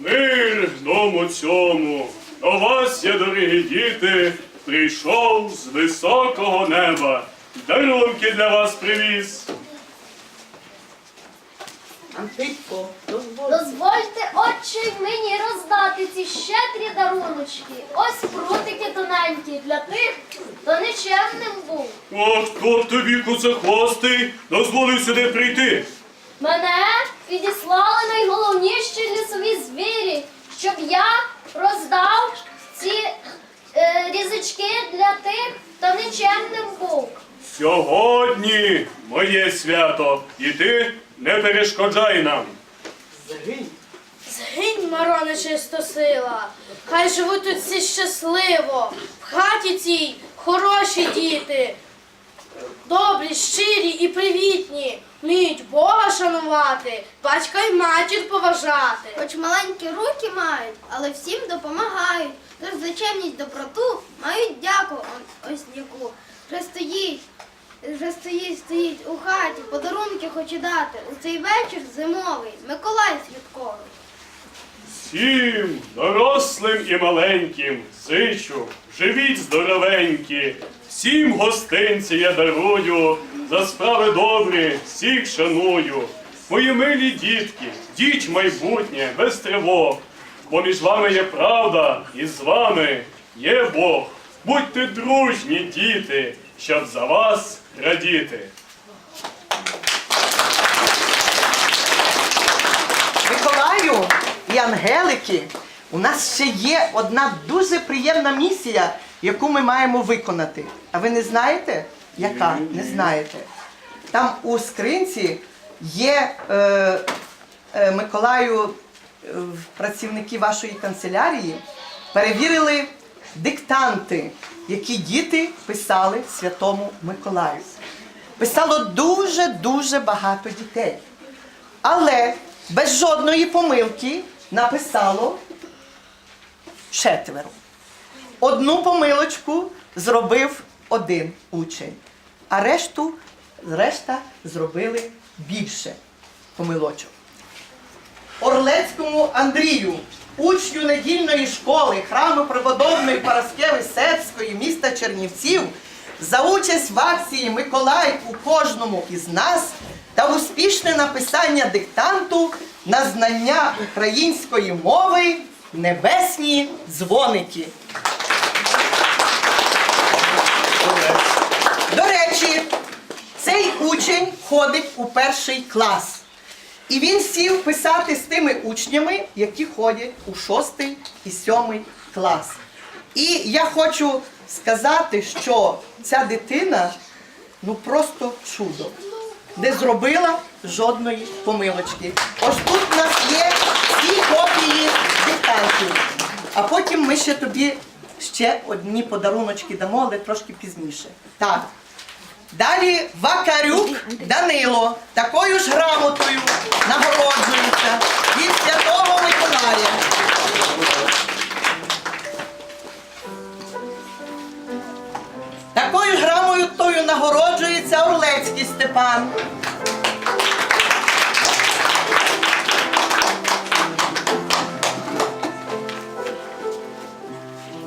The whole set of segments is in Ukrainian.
Мир дому цьому, до вас, я, дорогі діти, прийшов з високого неба. Дарунки для вас привіз. Антипко, дозволь. Дозвольте, отче, мені роздати ці щедрі даруночки. Ось прутики тоненькі для тих, хто нечемним був. О, хто б тобі куцехвостий дозволив сюди прийти? Мене підіслали найголовніші лісові звірі, щоб я роздав ці е, різочки для тих, хто нечемним був. Сьогодні моє свято, і ти не перешкоджай нам. Згинь. Згинь, Маро, нечистосила, хай живуть тут всі щасливо, в хаті цій хороші діти, добрі, щирі і привітні, вміють Бога шанувати, батька й матір поважати. Хоч маленькі руки мають, але всім допомагають. Тож за чемність доброту мають дяку он- ось яку. Вже стоїть, вже стоїть, стоїть у хаті, подарунки хоче дати. У цей вечір зимовий, Миколай святковий. Всім дорослим і маленьким зичу, живіть здоровенькі, всім гостинці я дарую, за справи добрі, всіх шаную. Мої милі дітки, діть майбутнє, без тривог. Бо між вами є правда, і з вами є Бог. Будьте дружні, діти, щоб за вас радіти. Миколаю і Ангелики, у нас ще є одна дуже приємна місія, яку ми маємо виконати. А ви не знаєте? Яка? Не знаєте. Там у скринці є е, е, Миколаю, е, працівники вашої канцелярії, перевірили диктанти, які діти писали Святому Миколаю. Писало дуже-дуже багато дітей. Але без жодної помилки написало четверо. Одну помилочку зробив один учень, а решту, решта зробили більше помилочок. Орлецькому Андрію, учню недільної школи храму преподобної Параскеви Сербської міста Чернівців, за участь в акції Миколай у кожному із нас та успішне написання диктанту на знання української мови небесні дзвоники. До речі, цей учень ходить у перший клас. І він сів писати з тими учнями, які ходять у шостий і сьомий клас. І я хочу сказати, що ця дитина ну просто чудо, не зробила жодної помилочки. Ось тут у нас є всі копії диктантів. А потім ми ще тобі ще одні подаруночки дамо, але трошки пізніше. Так. Далі Вакарюк Данило такою ж грамотою нагороджується від Святого Миколая. Такою ж грамотою нагороджується Орлецький Степан.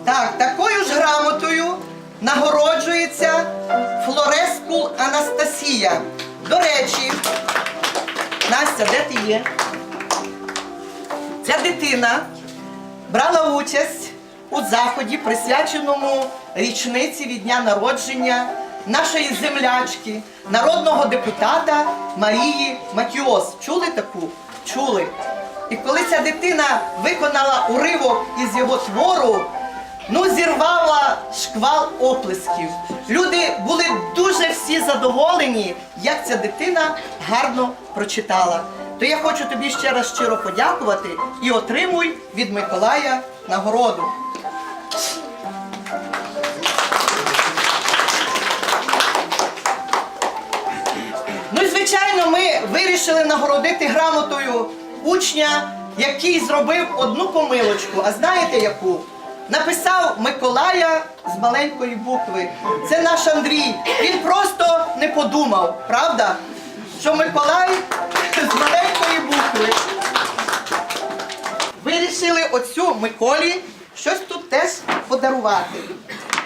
Так, такою ж грамотою нагороджується Флорескул Анастасія. До речі, Настя, де ти є? Ця дитина брала участь у заході, присвяченому річниці від дня народження нашої землячки, народного депутата Марії Матіос. Чули таку? Чули. І коли ця дитина виконала уривок із його твору, ну зірвала шквал оплесків. Люди були дуже всі задоволені, як ця дитина гарно прочитала. То я хочу тобі ще раз щиро подякувати і отримуй від Миколая нагороду. Ну і звичайно, ми вирішили нагородити грамотою учня, який зробив одну помилочку. А знаєте яку? Написав Миколая з маленької букви. Це наш Андрій. Він просто не подумав, правда? Що Миколай з маленької букви. Вирішили оцю Миколі щось тут теж подарувати.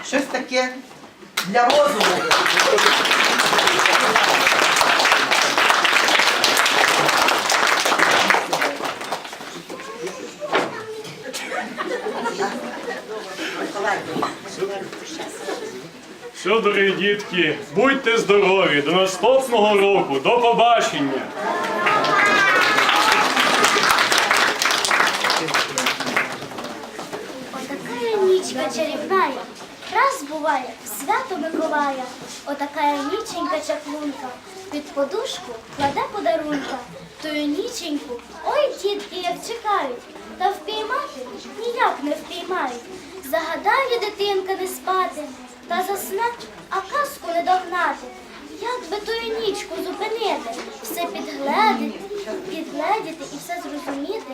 Щось таке для розуму. Все, дорогі дітки, будьте здорові, до наступного року, до побачення. Отакая нічка чарівная, раз буває в свято Миколая. Отакая ніченька чаклунка, під подушку кладе подарунка. Тою ніченьку, ой, дітки, як чекають, та впіймати ніяк не впіймають. Загадає дитинка не спати, та засне, а казку не догнати. Як би тою нічку зупинити, все підгледіти, підгледіти і все зрозуміти.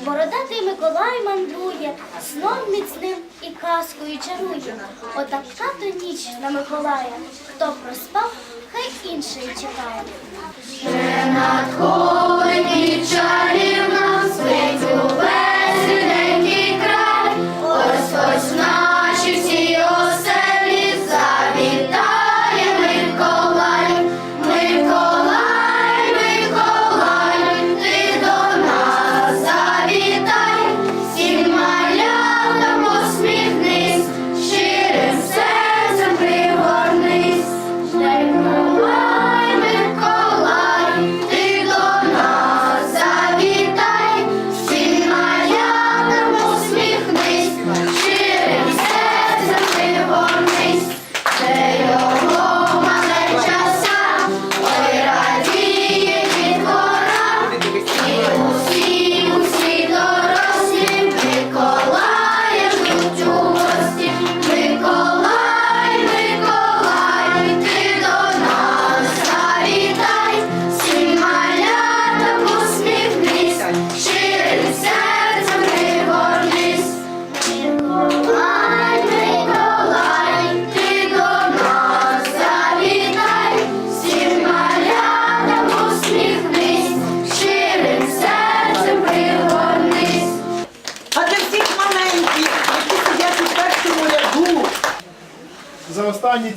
Бородатий Миколай мандрує, сном міцним і казкою чарує. Отака то ніч на Миколая. Хто проспав, хай інший чекає. Надходить чарівна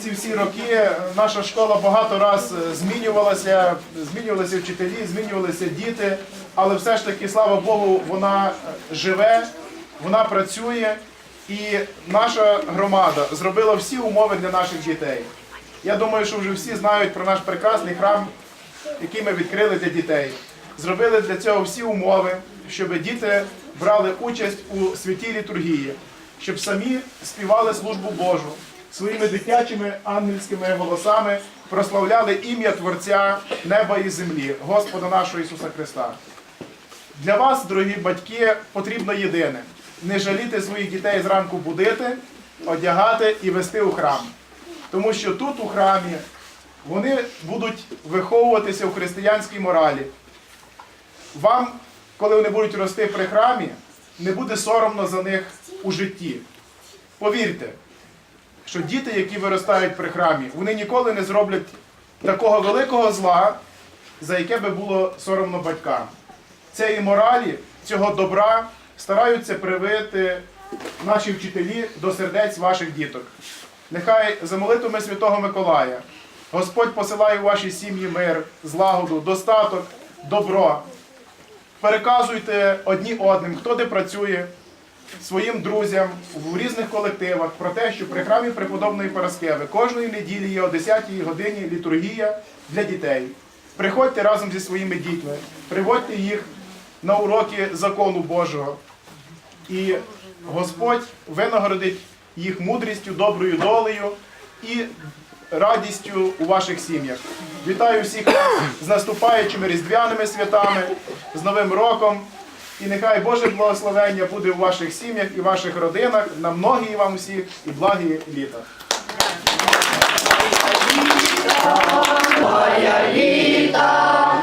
ці всі роки е, наша школа багато раз е, змінювалася, змінювалися вчителі, змінювалися діти, але все ж таки, слава Богу, вона е, живе, вона працює, і наша громада зробила всі умови для наших дітей. Я думаю, що вже всі знають про наш прекрасний храм, який ми відкрили для дітей. Зробили для цього всі умови, щоб діти брали участь у святій літургії, щоб самі співали службу Божу, своїми дитячими ангельськими голосами прославляли ім'я Творця неба і землі, Господа нашого Ісуса Христа. Для вас, дорогі батьки, потрібно єдине не жаліти своїх дітей зранку будити, одягати і вести у храм. Тому що тут, у храмі, вони будуть виховуватися у християнській моралі. Вам, коли вони будуть рости при храмі, не буде соромно за них у житті. Повірте, що діти, які виростають при храмі, вони ніколи не зроблять такого великого зла, за яке би було соромно батькам. Цієї моралі, цього добра стараються привити наші вчителі до сердець ваших діток. Нехай за молитвами Святого Миколая Господь посилає у ваші сім'ї мир, злагоду, достаток, добро. Переказуйте одні одним, хто де працює, своїм друзям в різних колективах про те, що при храмі преподобної Параскеви кожної неділі є о 10-й годині літургія для дітей. Приходьте разом зі своїми дітьми, приводьте їх на уроки закону Божого. І Господь винагородить їх мудрістю, доброю долею і радістю у ваших сім'ях. Вітаю всіх з наступаючими різдвяними святами, з Новим роком. І нехай Боже благословення буде у ваших сім'ях і ваших родинах на многії вам усіх і благі літа. Моя літа,